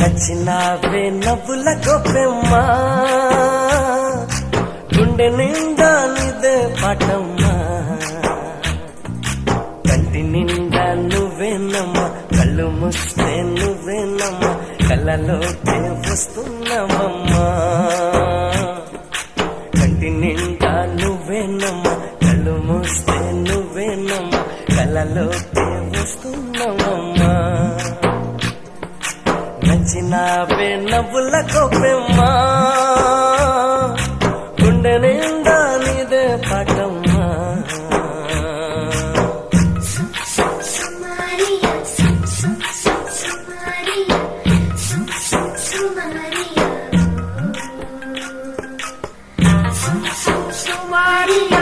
నచ్చినావే నవ్వుల గొప్పెమ్మా. గుండె నిండా నిదే పాటమ్మా. కంటి నిండా నువ్వేనమ్మా. కళ్ళు ముస్తే నువ్వేనమ్మా. కళ్ళలోకే వస్తున్నావమ్మా కంటి నిండా నువ్వేనమ్మా. కళ్ళు ముస్తే నువ్వేనమ్మా. కళ్ళలోకే వస్తున్నావమ్మా నచ్చినావే నవ్వుల కోపెమ్మా. గుండె నిండా నీదే పాటమ్మా Maria